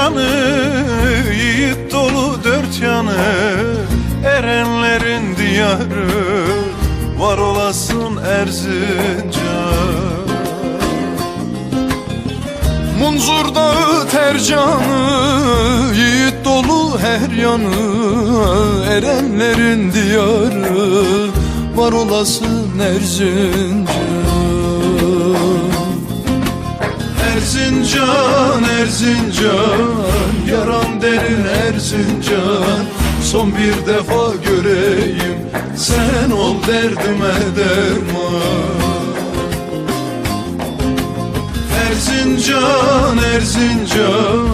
tercanı Yiğit dolu dört yanı Erenlerin diyarı Var olasın Erzincan. Munzur dağı tercanı Yiğit dolu her yanı Erenlerin diyarı Var olasın Erzincan Erzincan, Erzincan. Yaram derin Erzincan. Son bir defa göreyim. Sen ol derdime derman. Erzincan, Erzincan.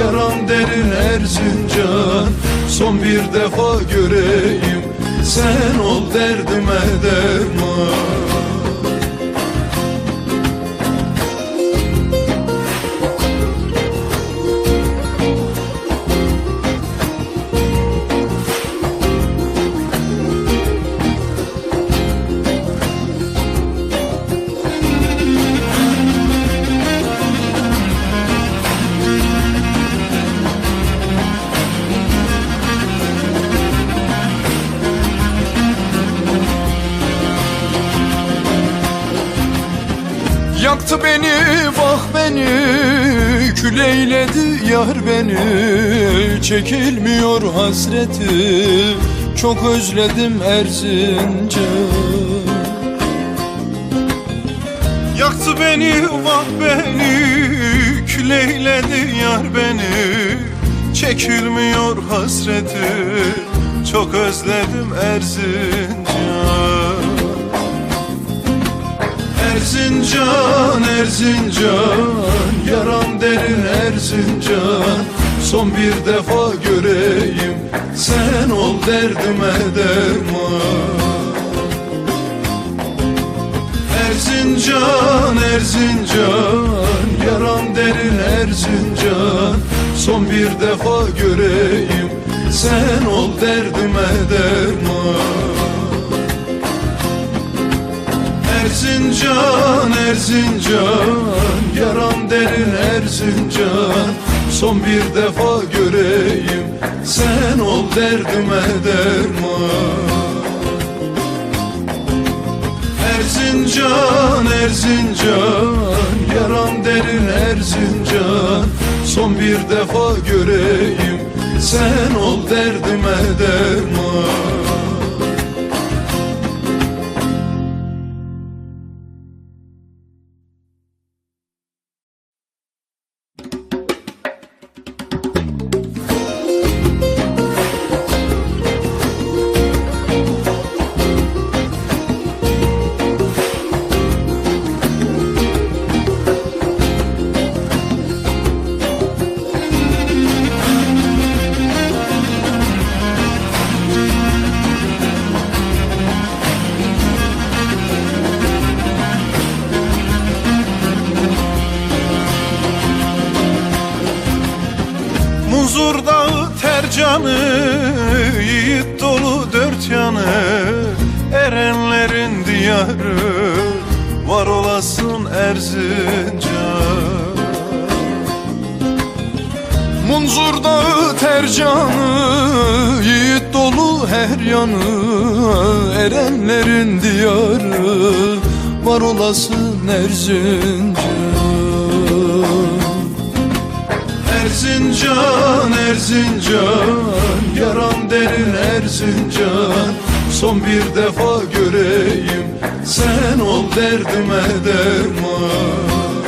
Yaram derin Erzincan. Son bir defa göreyim. Sen ol derdime derman Yaktı beni bak beni Kül eyledi yar beni. Çekilmiyor hasreti Çok özledim Erzincan Yaktı beni vah beni Kül eyledi yar beni. Çekilmiyor hasreti Çok özledim Erzincan Erzincan, Erzincan. Yaram derin Erzincan. Son bir defa göreyim. Sen ol derdime derman. Erzincan, Erzincan. Yaram derin Erzincan. Son bir defa göreyim. Sen ol derdime derman Erzincan, Erzincan. Yaram derin Erzincan. Son bir defa göreyim. Sen ol derdime derman. Erzincan, Erzincan. Yaram derin Erzincan. Son bir defa göreyim. Sen ol derdime derman Munzur dağı tercanı Yiğit dolu dört yanı. Erenlerin diyarı Var olasın Erzincan. Munzur dağı tercanı Yiğit dolu her yanı. Erenlerin diyarı Var olasın Erzincan Erzincan, Erzincan. Yaram derin Erzincan. Son bir defa göreyim. Sen ol derdime derman.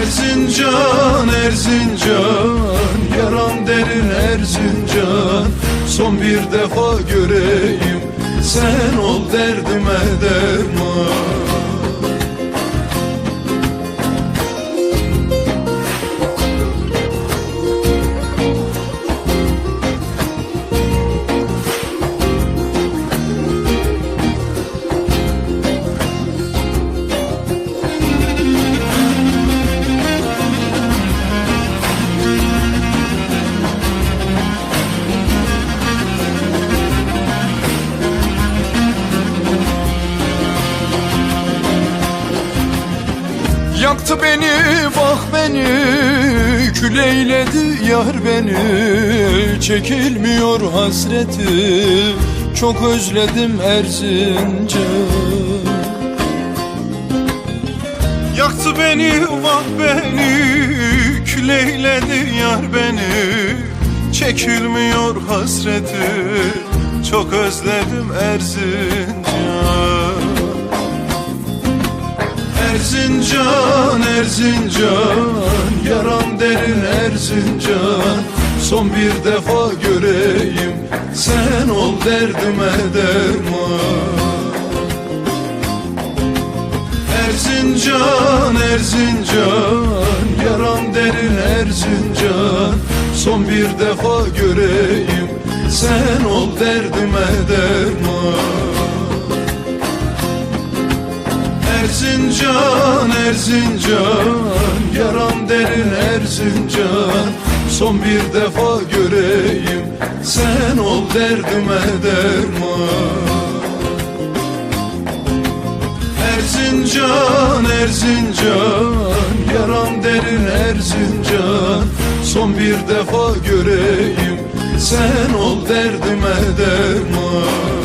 Erzincan, Erzincan. Yaram derin Erzincan. Son bir defa göreyim. Sen ol derdime derman Yaktı beni bak beni Kül eyledi yar beni. Çekilmiyor hasreti Çok özledim Erzincan Yaktı beni vah beni Küleyledi yar beni. Çekilmiyor hasreti Çok özledim Erzincan Erzincan, Erzincan Yaram derin Erzincan. Son bir defa göreyim Sen ol derdime derman. Erzincan, Erzincan Yaram derin Erzincan. Son bir defa göreyim Sen ol derdime derman Erzincan, Erzincan Yaram derin Erzincan. Son bir defa göreyim Sen ol derdime derman. Erzincan, Erzincan Yaram derin Erzincan. Son bir defa göreyim Sen ol derdime derman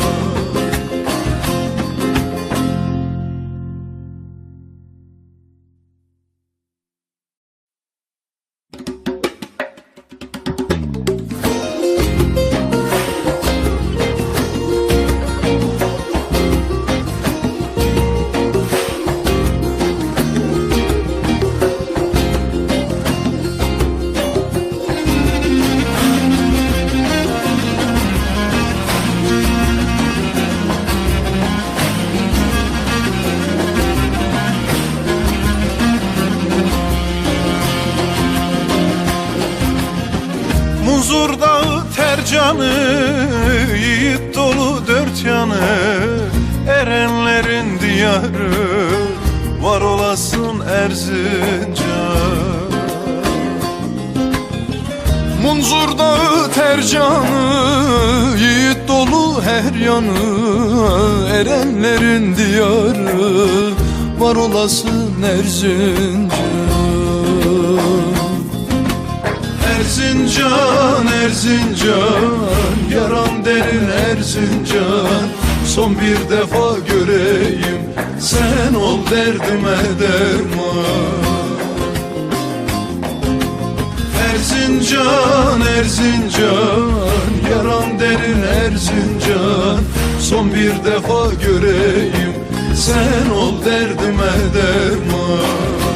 dağı tercanı Yiğit dolu dört yanı Erenlerin diyarı Var olasın Erzincan. Munzur dağı tercanı Yiğit dolu her yanı Erenlerin diyarı Var olasın Erzincan Erzincan, Erzincan Yaram derin Erzincan. Son bir defa göreyim Sen ol derdime derman. Erzincan, Erzincan Yaram derin Erzincan. Son bir defa göreyim Sen ol derdime derman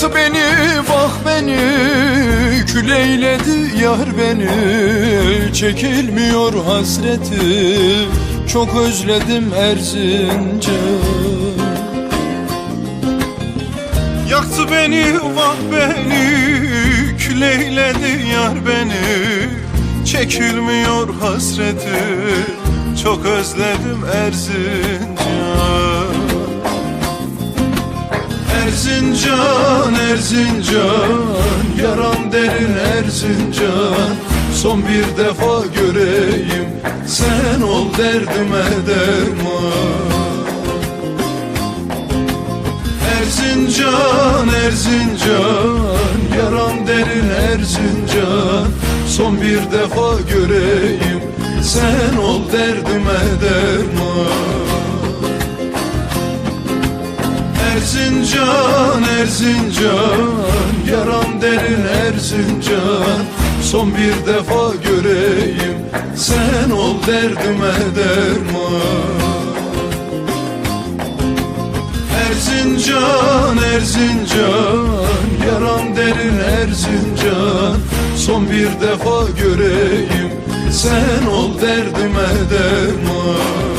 Yaktı beni bak beni Kül eyledi yar beni. Çekilmiyor hasreti Çok özledim Erzincan Yaktı beni vah beni Küleyledi yar beni. Çekilmiyor hasreti Çok özledim Erzincan Erzincan, Erzincan. Yaram derin Erzincan. Son bir defa göreyim Sen ol derdime derman. Erzincan, Erzincan. Yaram derin Erzincan. Son bir defa göreyim Sen ol derdime derman Erzincan, Erzincan Yaram derin Erzincan Son bir defa göreyim Sen ol derdime derman. Erzincan, Erzincan Yaram derin Erzincan Son bir defa göreyim Sen ol derdime derman